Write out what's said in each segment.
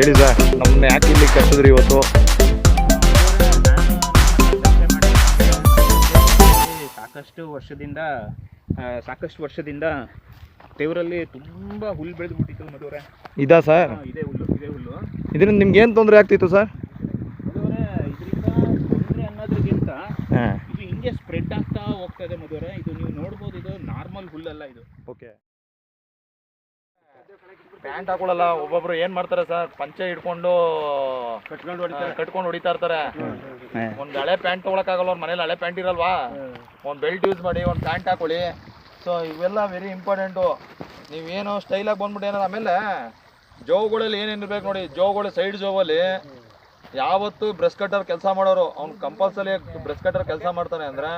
ಹೇಳಿ ಸರ್ ನಮ್ಮನ್ನ ಯಾಕೆ ಇಲ್ಲಿ ಕರೆಸಿದ್ರಿ ಇವತ್ತು. ಸಾಕಷ್ಟು ವರ್ಷದಿಂದ ಆ, ಸಾಕಷ್ಟು ವರ್ಷದಿಂದ ದೇವರಲ್ಲಿ ತುಂಬ ಹುಲ್ಲು ಬೆಳೆದು ಬಿಟ್ಟಿತ್ತು ಮಧುವರೆ ಇದಾ ಸರ್? ಇದೇ ಹುಲ್ಲು ಇದೇ ಹುಲ್ಲು. ಇದರಿಂದ ನಿಮ್ಗೆ ಏನು ತೊಂದರೆ ಆಗ್ತಿತ್ತು ಸರ್? ಇದರಿಂದ ತೊಂದರೆ ಅನ್ನೋದ್ರಿಗಿಂತ ಹಾಂ. ಇದು ಹಿಂಗೆ ಸ್ಪ್ರೆಡ್ ಆಗ್ತಾ ಹೋಗ್ತಾ ಇದೆ ಮಧುವರೆ ಇದು ನೀವು ನೋಡ್ಬೋದು ಇದು ನಾರ್ಮಲ್ ಹುಲ್ಲಲ್ಲ ಇದು. ಓಕೆ ಪ್ಯಾಂಟ್ ಹಾಕೊಳ್ಳಲ್ಲ ಒಬ್ಬೊಬ್ರು ಏನ್ ಮಾಡ್ತಾರೆ ಸರ್? ಪಂಚೆ ಹಿಡ್ಕೊಂಡು ಕಟ್ಕೊಂಡು ಕಟ್ಕೊಂಡು ಹೊಡಿತಾ ಇರ್ತಾರೆ. ಒಂದ್ ಹಳೆ ಪ್ಯಾಂಟ್ ತಗೊಳಕ್ಕಾಗಲ್ಲ ಅವ್ರ ಮನೇಲಿ ಹಳೆ ಪ್ಯಾಂಟ್ ಇರಲ್ವಾ? ಒಂದ್ ಬೆಲ್ಟ್ ಯೂಸ್ ಮಾಡಿ ಒಂದ್ ಪ್ಯಾಂಟ್ ಹಾಕೊಳ್ಳಿ. ಸೊ ಇವೆಲ್ಲ ವೆರಿ ಇಂಪಾರ್ಟೆಂಟು ನೀವೇನು ಸ್ಟೈಲಾಗಿ ಬಂದ್ಬಿಟ್ಟು ಏನಾರ ಆಮೇಲೆ ಜೋಗಳಲ್ಲಿ ಏನೇನು ಇರ್ಬೇಕು ನೋಡಿ ಜೋಗಳು ಸೈಡ್ ಜೋವಲ್ಲಿ ಯಾವತ್ತು ಬ್ರಷ್ ಕಟ್ಟರ್ ಕೆಲಸ ಮಾಡೋರು ಅವ್ನು ಕಂಪಲ್ಸರಿ ಬ್ರಷ್ ಕಟ್ಟರ್ ಕೆಲಸ ಮಾಡ್ತಾನೆ ಅಂದ್ರೆ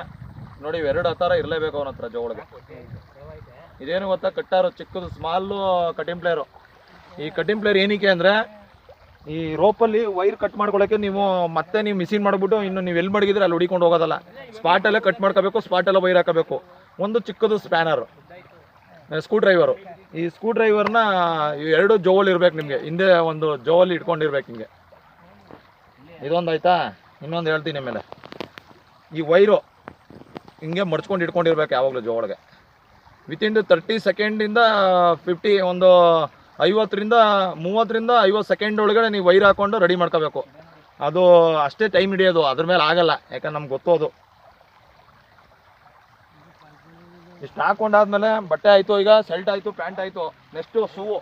ನೋಡಿ ಇವೆರಡು ಹತ್ತಾರ ಇರಲೇಬೇಕು ಅವನ ಹತ್ರ ಜೋಗಳಿಗೆ ಇದೇನು ಗೊತ್ತಾ? ಕಟ್ಟಾರು, ಚಿಕ್ಕದು ಸ್ಮಾಲು ಕಟಿಂಗ್ ಪ್ಲೇಯರು ಈ ಕಟಿಂಗ್ ಪ್ಲೇಯರ್ ಏನಕ್ಕೆ ಅಂದರೆ, ಈ ರೋಪಲ್ಲಿ ವೈರ್ ಕಟ್ ಮಾಡ್ಕೊಳ್ಳೋಕೆ ನೀವು ಮತ್ತೆ ನೀವು ಮಿಷಿನ್ ಮಾಡಿಬಿಟ್ಟು ಇನ್ನು ನೀವು ಎಲ್ಲಿ ಮಡಗಿದ್ರೆ ಅಲ್ಲಿ ಹೊಡಿಕೊಂಡು ಹೋಗೋದಲ್ಲ. ಸ್ಪಾಟಲ್ಲೇ ಕಟ್ ಮಾಡ್ಕೋಬೇಕು ಸ್ಪಾಟಲ್ಲೇ ವೈರ್ ಹಾಕಬೇಕು. ಒಂದು ಚಿಕ್ಕದು ಸ್ಪ್ಯಾನರು ಸ್ಕ್ರೂ ಡ್ರೈವರು ಈ ಸ್ಕ್ರೂ ಡ್ರೈವರ್ನ ಎರಡು ಜೋವಲ್ ಇರ್ಬೇಕು ನಿಮಗೆ. ಹಿಂದೆ ಒಂದು ಜೋವಲ್ಲಿ ಇಟ್ಕೊಂಡಿರ್ಬೇಕು ನಿಮಗೆ ಇದೊಂದು ಆಯ್ತಾ? ಇನ್ನೊಂದು ಹೇಳ್ತೀನಿ ಮೇಲೆ ಈ ವೈರು ಹಿಂಗೆ ಮಡ್ಚ್ಕೊಂಡು ಇಟ್ಕೊಂಡಿರ್ಬೇಕು ಯಾವಾಗಲೂ ಜೋ ಒಳಗೆ ವಿತಿನ್ ತರ್ಟಿ ಸೆಕೆಂಡಿಂದ ಫಿಫ್ಟಿ ಒಂದು ಐವತ್ತರಿಂದ, ಮೂವತ್ತರಿಂದ ಐವತ್ತು ಸೆಕೆಂಡ್ ಒಳಗಡೆ ನೀವು ವೈರ್ ಹಾಕೊಂಡು ರೆಡಿ ಮಾಡ್ಕೋಬೇಕು. ಅದು ಅಷ್ಟೇ ಟೈಮ್ ಹಿಡಿಯೋದು, ಅದ್ರ ಮೇಲೆ ಆಗಲ್ಲ, ಯಾಕಂದ್ರೆ ನಮ್ಗೆ ಗೊತ್ತೋದು ಇಷ್ಟು ಹಾಕೊಂಡಾದ್ಮೇಲೆ ಬಟ್ಟೆ ಆಯಿತು, ಈಗ ಶರ್ಟ್ ಆಯಿತು, ಪ್ಯಾಂಟ್ ಆಯಿತು ನೆಕ್ಸ್ಟು ಶೂವು.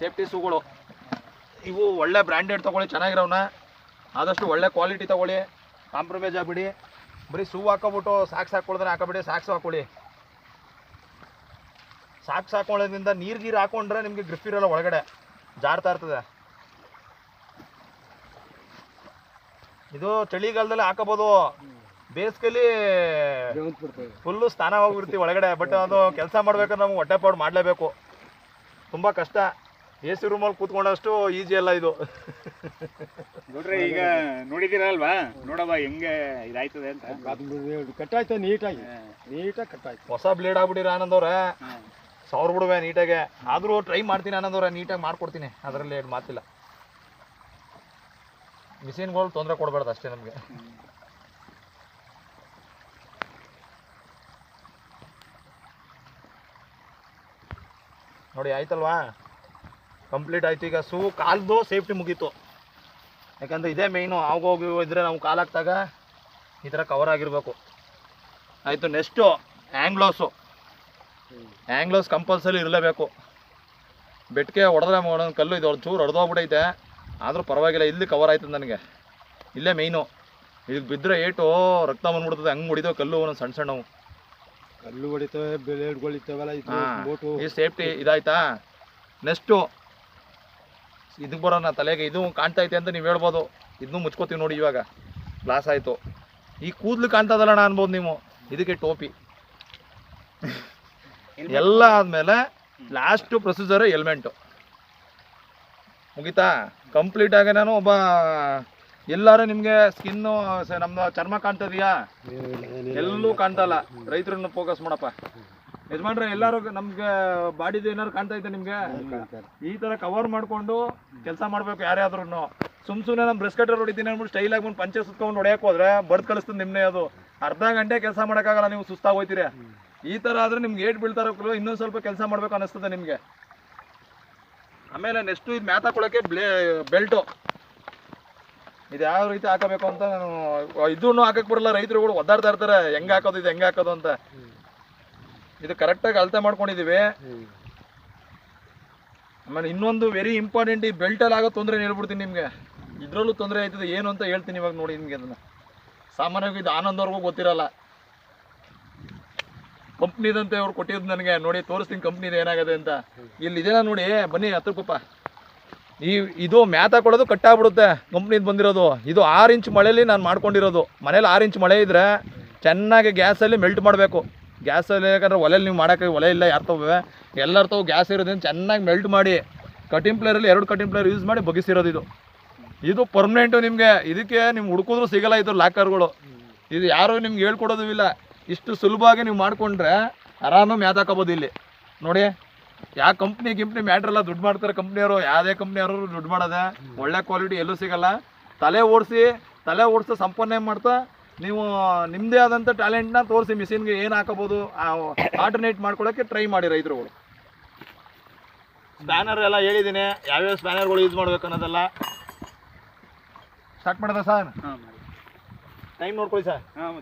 ಸೇಫ್ಟಿ ಶೂಗಳು. ಇವು ಒಳ್ಳೆ ಬ್ರ್ಯಾಂಡೆಡ್ ತೊಗೊಳ್ಳಿ ಚೆನ್ನಾಗಿರೋನ ಆದಷ್ಟು ಒಳ್ಳೆ ಕ್ವಾಲಿಟಿ ತೊಗೊಳ್ಳಿ. ಕಾಂಪ್ರಮೈಸ್ ಆಗ್ಬಿಡಿ. ಬರೀ ಶೂ ಹಾಕೋಬಿಟ್ಟು ಸಾಕ್ಸ್ ಹಾಕ್ಕೊಳ್ದ್ರೆ ಹಾಕೋಬಿಡಿ, ಸಾಕ್ಸ್ ಹಾಕೊಳ್ಳಿ ಸಾಕ್ಸ್ ಹಾಕೊಳ್ಳೋದ್ರಿಂದ ನೀರು ಗೀರು ಹಾಕೊಂಡ್ರೆ ನಿಮಗೆ ಗ್ರಿಫ್ ಇರೋಲ್ಲ ಒಳಗಡೆ. ಜಾರ್ತಾ ಇರ್ತದೆ. ಇದು ಚಳಿಗಾಲದಲ್ಲಿ ಹಾಕಬಹುದು ಬೇಸಿಗೆಲಿ ಫುಲ್ಲು ಸ್ನಾನ ಹೋಗ್ಬಿಡ್ತೀವಿ ಒಳಗಡೆ ಬಟ್ ಅದು ಕೆಲಸ ಮಾಡ್ಬೇಕಾದ್ರೆ ನಮ್ಗೆ ಹೊಟ್ಟೆ ಪಾಡು ಮಾಡಲೇಬೇಕು. ತುಂಬ ಕಷ್ಟ. ಎ ಸಿ ರೂಮಲ್ಲಿ ಕೂತ್ಕೊಂಡಷ್ಟು ಈಸಿ ಅಲ್ಲ ಇದು. ನೋಡ್ರಿ ಈಗ ನೋಡಿದಿರಲ್ವಾ ನೋಡವ ಹೆಂಗೆ ಇದಾಯ್ತದೆ ಅಂತ. ಕಟ್ಟಾಯ್ತು ನೀಟಾಗಿ ನೀಟಾಗಿ ಕಟ್ಟಾಯ್ತು. ಹೊಸ ಬ್ಲೇಡ್ ಆಗ್ಬಿಟ್ಟಿರ ಆನಂದ್ ಅವ್ರೆ. ಸಾವಿರ ಬಿಡುವೆ ನೀಟಾಗೆ. ಆದರೂ ಟ್ರೈ ಮಾಡ್ತೀನಿ ಅನ್ನೋದವ್ರೆ ನೀಟಾಗಿ ಮಾಡ್ಕೊಡ್ತೀನಿ. ಅದರಲ್ಲಿ ಎರಡು ಮಾತಿಲ್ಲ. ಮಿಷಿನ್ಗಳು ತೊಂದರೆ ಕೊಡಬಾರ್ದು ಅಷ್ಟೇ ನಮಗೆ. ನೋಡಿ, ಆಯ್ತಲ್ವಾ? ಕಂಪ್ಲೀಟ್ ಆಯ್ತು. ಈಗ ಸೂ, ಕಾಲ್ದು ಸೇಫ್ಟಿ ಮುಗೀತು. ಯಾಕಂದ್ರೆ ಇದೇ ಮೇಯ್ನು ಆಗೋಗಿ ಇದ್ರೆ ನಾವು ಕಾಲಾಗ್ತಾಗ ಈ ಥರ ಕವರ್ ಆಗಿರಬೇಕು. ಆಯಿತು ನೆಕ್ಸ್ಟು ಆ್ಯಂಗ್ಲೋಸು ಆ್ಯಂಗ್ಲೋಸ್ ಕಂಪಲ್ಸರಿ ಇರಲೇಬೇಕು. ಬೆಟ್ಟಿಗೆ ಹೊಡೆದ್ರೆ ಒಂದೊಂದು ಕಲ್ಲು ಇದು ಚೂರು ಹೊಡೆದೋಗ್ಬಿಟ್ಟೈತೆ ಆದರೂ ಪರವಾಗಿಲ್ಲ ಇಲ್ಲಿ ಕವರ್ ಆಯ್ತದೆ ನನಗೆ. ಇಲ್ಲೇ ಮೇಯ್ನು ಇದಕ್ಕೆ ಬಿದ್ದರೆ ಏಟು ರಕ್ತ ಬಂದ್ಬಿಡ್ತದೆ ಹಂಗೆ ಹೊಡಿತೇವೆ ಕಲ್ಲು ಒಂದೊಂದು ಸಣ್ಣ ಸಣ್ಣವು. ಕಲ್ಲು ಹೊಡಿತವೆ ಬೋಟು ಈ ಸೇಫ್ಟಿ ಇದಾಯ್ತಾ? ನೆಕ್ಸ್ಟು ಇದಕ್ಕೆ ಬರೋಣ ತಲೆಗೆ ಇದು ಕಾಣ್ತೈತೆ ಅಂತ ನೀವು ಹೇಳ್ಬೋದು. ಇದನ್ನು ಮುಚ್ಕೋತೀವಿ ನೋಡಿ ಇವಾಗ. ಗ್ಲಾಸ್ ಆಯಿತು. ಈ ಕೂದಲು ಕಾಣ್ತದಲ್ಲಣ್ಣ ಅನ್ಬೋದು ನೀವು. ಇದಕ್ಕೆ ಟೋಪಿ. ಎಲ್ಲ ಆದಮೇಲೆ ಲಾಸ್ಟ್ ಪ್ರೊಸೀಜರ್ ಎಲ್ಮೆಂಟ್ ಮುಗಿತಾ? ಕಂಪ್ಲೀಟ್ ಆಗಿ ನಾನು ಒಬ್ಬ ಎಲ್ಲಾರು ನಿಮಗೆ ಸ್ಕಿನ್ನು ನಮ್ದು ಚರ್ಮ ಕಾಣ್ತದೆಯಾ ಎಲ್ಲೂ ಕಾಣ್ತಲ್ಲ. ರೈತರನ್ನ ಫೋಕಸ್ ಮಾಡಪ್ಪ. ಯಜಮಾನ್ರೆ ಎಲ್ಲಾರು ನಮ್ಗೆ ಬಾಡಿದು ಏನಾರು ಕಾಣ್ತಾ ಇದ್ದ ನಿಮ್ಗೆ? ಈ ತರ ಕವರ್ ಮಾಡ್ಕೊಂಡು ಕೆಲಸ ಮಾಡ್ಬೇಕು ಯಾರೇ ಆದ್ರೂ ಸುಮ್ ಸುಮ್ಮನೆ ನಮ್ಮ ಬ್ರೆಸ್ ಕಟ್ಟರ್ ಹೊಡಿತೀನಿ ಅಂದ್ಬಿಟ್ಟು ಸ್ಟೈಲ್ ಆಗಿ ಬಂದು ಪಂಚೆ ಸುತ್ಕೊಂಡು ಹೊಡೆಯಕ್ಕೆ ಹೋದ್ರೆ ಬಡ್ದು ಕಳಿಸ್ತದೆ ನಿಮ್ಮನೆ ಅದು. ಅರ್ಧ ಗಂಟೆ ಕೆಲಸ ಮಾಡೋಕ್ಕಾಗಲ್ಲ ನೀವು ಸುಸ್ತಾಗಿ ಹೋಯ್ತೀರಿ. ಈ ತರ ಆದ್ರೆ ನಿಮ್ಗೆ ಏಟ್ ಬೀಳ್ತಾರ ಇನ್ನೊಂದು ಸ್ವಲ್ಪ ಕೆಲಸ ಮಾಡಬೇಕು ಅನಿಸ್ತದೆ ನಿಮಗೆ. ಆಮೇಲೆ ನೆಕ್ಸ್ಟ್ ಇದು ಮ್ಯಾತ್ ಹಾಕೊಳ್ಳೋಕ್ಕೆ ಬ್ಲೇ, ಬೆಲ್ಟು. ಇದು ಯಾವ ರೀತಿ ಹಾಕಬೇಕು ಅಂತ ನಾನು ಇದನ್ನು ಹಾಕಕ್ ಬರಲ್ಲ, ರೈತರುಗಳು ಒದ್ದಾಡ್ತಾ ಇರ್ತಾರೆ, ಹೆಂಗ್ ಹಾಕೋದು, ಇದು ಹೆಂಗ್ ಹಾಕೋದು ಅಂತ. ಇದು ಕರೆಕ್ಟಾಗಿ ಅಳತೆ ಮಾಡ್ಕೊಂಡಿದೀವಿ. ಆಮೇಲೆ ಇನ್ನೊಂದು ವೆರಿ ಇಂಪಾರ್ಟೆಂಟ್ ಈ ಬೆಲ್ಟಲ್ಲಿ ಆಗೋ ತೊಂದರೆ ಹೇಳ್ಬಿಡ್ತೀನಿ ನಿಮಗೆ. ಇದರಲ್ಲೂ ತೊಂದರೆ ಆಯ್ತದೆ, ಏನು ಅಂತ ಹೇಳ್ತೀನಿ ಇವಾಗ ನೋಡಿ ನಿಮಗೆ ಅದನ್ನ. ಸಾಮಾನ್ಯವಾಗಿ ಇದು ಆನಂದವ್ರಿಗೂ ಗೊತ್ತಿರಲ್ಲ. ಕಂಪ್ನಿದಂತೆ ಅವ್ರು ಕೊಟ್ಟಿದ್ದು ನನಗೆ. ನೋಡಿ, ತೋರಿಸ್ತೀನಿ ಕಂಪ್ನಿದು ಏನಾಗಿದೆ ಅಂತ. ಇಲ್ಲಿ ಇದೆಲ್ಲ ನೋಡಿ ಬನ್ನಿ ಪಾಪ ಈ ಇದು ಮ್ಯಾತ ಕೊಡೋದು ಕಟ್ಟಾಗ್ಬಿಡುತ್ತೆ ಕಂಪ್ನಿದು ಬಂದಿರೋದು. ಇದು ಆರು ಇಂಚ್ ಮಳೆಯಲ್ಲಿ ನಾನು ಮಾಡ್ಕೊಂಡಿರೋದು. ಮನೇಲಿ ಆರು ಇಂಚ್ ಮಳೆ ಇದ್ದರೆ ಚೆನ್ನಾಗಿ ಗ್ಯಾಸಲ್ಲಿ ಮೆಲ್ಟ್ ಮಾಡಬೇಕು. ಗ್ಯಾಸಲ್ಲಿ ಯಾಕಂದ್ರೆ ಒಲೆಯಲ್ಲಿ ನೀವು ಮಾಡೋಕೆ ಒಲೆ ಇಲ್ಲ, ಯಾರು ತಗೋವೆ ಎಲ್ಲರ ಗ್ಯಾಸ್ ಇರೋದ್ರಿಂದ ಚೆನ್ನಾಗಿ ಮೆಲ್ಟ್ ಮಾಡಿ ಕಟಿಂಗ್ ಪ್ಲೇರಲ್ಲಿ ಎರಡು ಕಟಿಂಗ್ ಪ್ಲೇಯರ್ ಯೂಸ್ ಮಾಡಿ ಬಗಿಸಿರೋದು ಇದು. ಇದು ಪರ್ಮನೆಂಟು ನಿಮಗೆ. ಇದಕ್ಕೆ ನಿಮ್ಗೆ ಹುಡುಕಿದ್ರು ಸಿಗಲ್ಲ ಇದು ಲಾಕರ್ಗಳು ಇದು ಯಾರು ನಿಮ್ಗೆ ಹೇಳ್ಕೊಡೋದು ಇಲ್ಲ. ಇಷ್ಟು ಸುಲಭವಾಗಿ ನೀವು ಮಾಡಿಕೊಂಡ್ರೆ ಆರಾಮಾಗಿ ಮ್ಯಾತ್ ಹಾಕೋಬೋದು ಇಲ್ಲಿ. ನೋಡಿ ಯಾವ ಕಂಪ್ನಿ ಗಿಂಪ್ನಿ ಮ್ಯಾಟ್ರ್ ಎಲ್ಲ ದುಡ್ಡು ಮಾಡ್ತಾರೆ ಕಂಪ್ನಿಯವರು ಯಾವುದೇ ಕಂಪ್ನಿಯವರು ದುಡ್ಡು ಮಾಡೋದೆ. ಒಳ್ಳೆ ಕ್ವಾಲಿಟಿ ಎಲ್ಲೂ ಸಿಗಲ್ಲ. ತಲೆ ಓಡಿಸಿ ತಲೆ ಓಡಿಸ್ತಾ ಸಂಪನ್ನ ಮಾಡ್ತಾ ನೀವು ನಿಮ್ಮದೇ ಆದಂಥ ಟ್ಯಾಲೆಂಟ್ನ ತೋರಿಸಿ ಮಿಷಿನ್ಗೆ ಏನು ಹಾಕೋಬೋದು ಆಲ್ಟರ್ನೇಟ್ ಮಾಡ್ಕೊಳ್ಳೋಕ್ಕೆ ಟ್ರೈ ಮಾಡಿ ರೈತರುಗಳು. ಸ್ಪ್ಯಾನರ್ ಎಲ್ಲ ಹೇಳಿದ್ದೀನಿ ಯಾವ್ಯಾವ ಸ್ಪ್ಯಾನರ್ಗಳು ಯೂಸ್ ಮಾಡ್ಬೇಕು ಅನ್ನೋದೆಲ್ಲ. ಸ್ಟಾರ್ಟ್ ಮಾಡೋದಾ ಸರ್? ಟೈಮ್ ನೋಡ್ಕೊಳ್ಳಿ ಸರ್. ಹಾಂ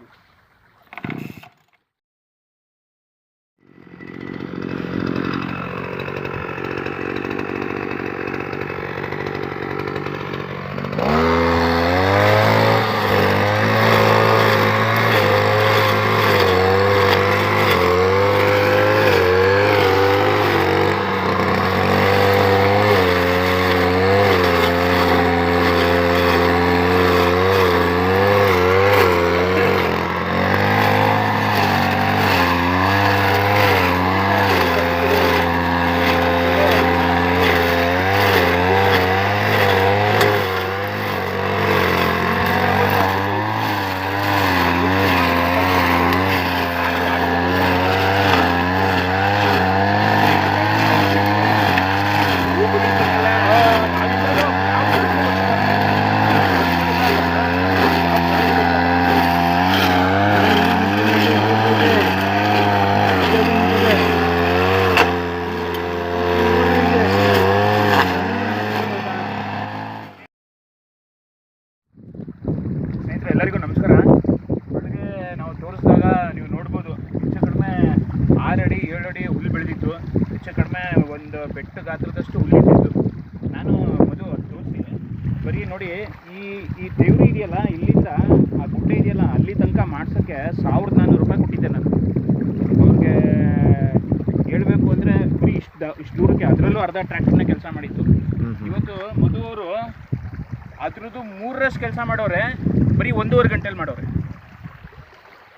ಸ್ನೇಹಿತರೆ ಎಲ್ಲರಿಗೂ ನಮಸ್ಕಾರ. ಒಳಗೆ ನಾವು ತೋರಿಸಿದಾಗ ನೀವು ನೋಡ್ಬೋದು ಹೆಚ್ಚು ಕಡಿಮೆ ಆರು ಅಡಿ ಏಳು ಅಡಿ ಹುಲ್ಲು ಬೆಳೆದಿತ್ತು. ಹೆಚ್ಚು ಕಡಿಮೆ ಒಂದು ಬೆಟ್ಟ ಗಾತ್ರದಷ್ಟು ಹುಲ್ಲು ಇಟ್ಟಿತ್ತು. ನಾನು ಮೊದಲು ತೋರಿಸ್ತೀನಿ. ಬರೀ ನೋಡಿ ಈ ಈ ದೇವ್ರು ಇದೆಯಲ್ಲ ಇಲ್ಲಿಂದ ಆ ಗುಡ್ಡೆ ಇದೆಯಲ್ಲ ಅಲ್ಲಿ ತನಕ ಮಾಡ್ಸೋಕ್ಕೆ ಸಾವಿರದ ನಾನ್ನೂರು ರೂಪಾಯಿ ಕೊಟ್ಟಿದ್ದೆ ನಾನು. ಅವ್ರಿಗೆ ಹೇಳಬೇಕು ಅಂದರೆ ಬರೀ ಇಷ್ಟು ಇಷ್ಟು ದೂರಕ್ಕೆ ಅದರಲ್ಲೂ ಅರ್ಧ ಟ್ರ್ಯಾಕ್ಟರ್ನ ಕೆಲಸ ಮಾಡಿತ್ತು. ಇವತ್ತು ಮಧು ಅವರು ಅದ್ರದ್ದು ಮೂರರಷ್ಟು ಕೆಲಸ ಮಾಡೋರೆ. ಬರೀ ಒಂದೂವರೆ ಗಂಟೆಲಿ ಮಾಡೋರೆ.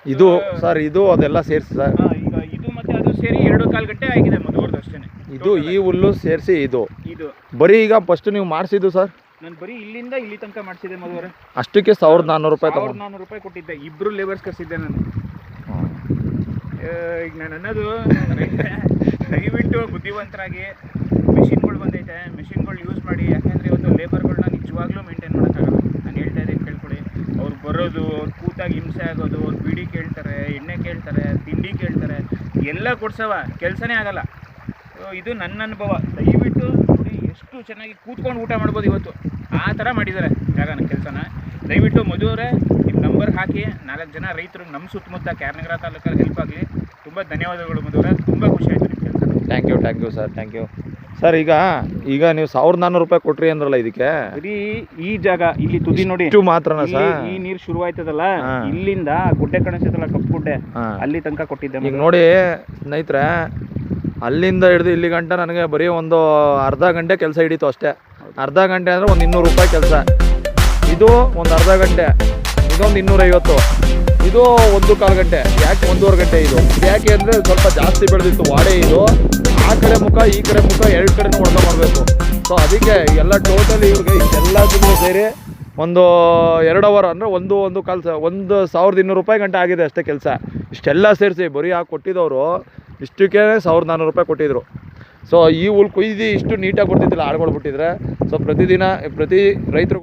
ಇದು ಸರ್ ಇದು ಅದೆಲ್ಲ ಸೇರಿಸಿ ಸರ್. ಹಾ, ಈಗ ಇದು ಮತ್ತೆ ಅದು ಸೇರಿ ಎರಡು ಕಾಲು ಗಂಟೆ ಆಗಿದೆ ಮದುವರ್ದು ಅಷ್ಟೇ ಇದು ಈ ಹುಲ್ಲು ಸೇರಿಸಿ ಇದು. ಇದು. ಬರೀ ಈಗ ಫಸ್ಟ್ ನೀವು ಮಾಡಿಸಿದ್ದು ಸರ್? ನಾನು ಬರೀ ಇಲ್ಲಿಂದ ಇಲ್ಲಿ ತನಕ ಮಾಡಿಸಿದೆ ಮದುವರೆ ಅಷ್ಟಕ್ಕೆ ಸಾವಿರದ ನಾನ್ನೂರು ರೂಪಾಯಿ ಸಾವಿರದ ತಗೊಂಡು ನಾನ್ನೂರು ರೂಪಾಯಿ ಕೊಟ್ಟಿದ್ದೆ. ಇಬ್ಬರು ಲೇಬರ್ಸ್ ಕರ್ಸಿದ್ದೆ ನಾನು. ಆ, ಈಗ ನಾನು ಅನ್ನೋದು ದಯವಿಟ್ಟು ಬುದ್ಧಿವಂತರಾಗಿ ಮೆಷಿನ್ಗಳು ಬಂದೈತೆ. ಮೆಷಿನ್ಗಳು ಯೂಸ್ ಮಾಡಿ. ಯಾಕೆಂದರೆ ಇವತ್ತು ಲೇಬರ್ಗಳನ್ನ ನಿಜವಾಗ್ಲೂ ಮೇಂಟೈನ್ ಮಾಡೋಕ್ಕಾಗಲ್ಲ. ನಾನು ಹೇಳ್ತಾ ಇದ್ದೀನಿ ಕೇಳ್ಕೊಳ್ಳಿ ಅವ್ರು ಬರೋದು, ಅವ್ರು ಕೂತಾಗಿ ಹಿಂಸೆ ಆಗೋದು, ಅವ್ರು ಬೀಡಿ ಕೇಳ್ತಾರೆ, ಎಣ್ಣೆ ಕೇಳ್ತಾರೆ, ತಿಂಡಿ ಕೇಳ್ತಾರೆ, ಎಲ್ಲ ಕೊಡ್ಸವ, ಕೆಲಸನೇ ಆಗಲ್ಲ. ಇದು ನನ್ನ ಅನುಭವ. ದಯವಿಟ್ಟು ನೋಡಿ ಎಷ್ಟು ಚೆನ್ನಾಗಿ ಕೂತ್ಕೊಂಡು ಊಟ ಮಾಡ್ಬೋದು ಇವತ್ತು. ಆ ಥರ ಮಾಡಿದ್ದಾರೆ ಜಾಗನ, ಕೆಲಸನ. ದಯವಿಟ್ಟು ಮದುವರೆ ನಿಮ್ಮ ನಂಬರ್ ಹಾಕಿ, ನಾಲ್ಕು ಜನ ರೈತರು ನಮ್ಮ ಸುತ್ತಮುತ್ತ ಕ್ಯಾರ್ನಗರ ತಾಲೂಕಲ್ಲಿ ಹೆಲ್ಪ್ ಆಗಲಿ. ತುಂಬ ಧನ್ಯವಾದಗಳು ಮದುವರೆ ತುಂಬ ಖುಷಿ ಆಯಿತು ನಿಮ್ಮ ಕೆಲಸ thank you thank you sir thank you sir ಈಗ ಈಗ ನೀವು ಸಾವಿರದ ನಾನ್ನೂರು ರೂಪಾಯಿ ಕೊಟ್ರಿ ಅಂದ್ರಲ್ಲ ಇದಕ್ಕೆ? ಬರೀ ಈ ಜಾಗ ಇಲ್ಲಿ ತುದಿ ನೋಡಿ. ಇಷ್ಟು ಮಾತ್ರನಾ ಇಲ್ಲಿ ಸರ್? ಈ ನೀರು ಶುರುವಾಯ್ತದಲ್ಲ ಹಾ. ಇಲ್ಲಿಂದ ಗುಡ್ಡೆ ಕಾಣಿಸ್ತದಲ್ಲ ಕಪ್ಪು ಗುಡ್ಡೆ ಹಾಂ. ಅಲ್ಲಿ ತನಕ ಕೊಟ್ಟಿದ್ದೆ ಈಗ. ನೋಡಿ ಸ್ನೇಹಿತರೆ ಅಲ್ಲಿಂದ ಹಿಡಿದು ಇಲ್ಲಿ ಗಂಟ ನನಗೆ ಬರೀ ಒಂದು ಅರ್ಧ ಗಂಟೆ ಕೆಲಸ ಹಿಡೀತು ಅಷ್ಟೇ. ಅರ್ಧ ಗಂಟೆ ಅಂದ್ರೆ ಒಂದು ಇನ್ನೂರು ರೂಪಾಯಿ ಕೆಲಸ. ಇದು ಒಂದು ಅರ್ಧ ಗಂಟೆ ಇದೊಂದು ಇನ್ನೂರೈವತ್ತು. ಇದು ಒಂದು ಕಾಲು ಗಂಟೆ. ಯಾಕೆ ಒಂದೂವರೆ ಗಂಟೆ ಇದು? ಯಾಕೆ ಅಂದರೆ ಸ್ವಲ್ಪ ಜಾಸ್ತಿ ಬೆಳೆದಿತ್ತು ವಾಡೆ ಇದು. ಆ ಕಡೆ ಮುಖ, ಈ ಕಡೆ ಮುಖ, ಎರಡು ಕಡೆ ಹೊಡೆದ ಮಾಡಬೇಕು. ಸೊ ಅದಕ್ಕೆ ಎಲ್ಲ ಟೋಟಲಿ ಇವ್ರಿಗೆ ಎಲ್ಲದಕ್ಕೂ ಸೇರಿ ಒಂದು ಎರಡು ಅವರ್ ಅಂದರೆ ಒಂದು ಒಂದು ಕಾಲು ಸ, ಒಂದು ಸಾವಿರದ ಇನ್ನೂರು ರೂಪಾಯಿ ಗಂಟೆ ಆಗಿದೆ ಅಷ್ಟೇ ಕೆಲಸ. ಇಷ್ಟೆಲ್ಲ ಸೇರಿಸಿ ಬರೀ ಆ ಕೊಟ್ಟಿದ್ದವರು ಇಷ್ಟಕ್ಕೆ ಸಾವಿರದ ನಾನ್ನೂರು ರೂಪಾಯಿ ಕೊಟ್ಟಿದ್ರು. ಸೊ ಈ ಹುಲ್ ಕುಯ್ದು ಇಷ್ಟು ನೀಟಾಗಿ ಕೊಡ್ತಿದ್ದಿಲ್ಲ ಆಡ್ಗಳು ಬಿಟ್ಟಿದ್ರೆ. ಸೊ ಪ್ರತಿದಿನ, ಪ್ರತಿ ರೈತರು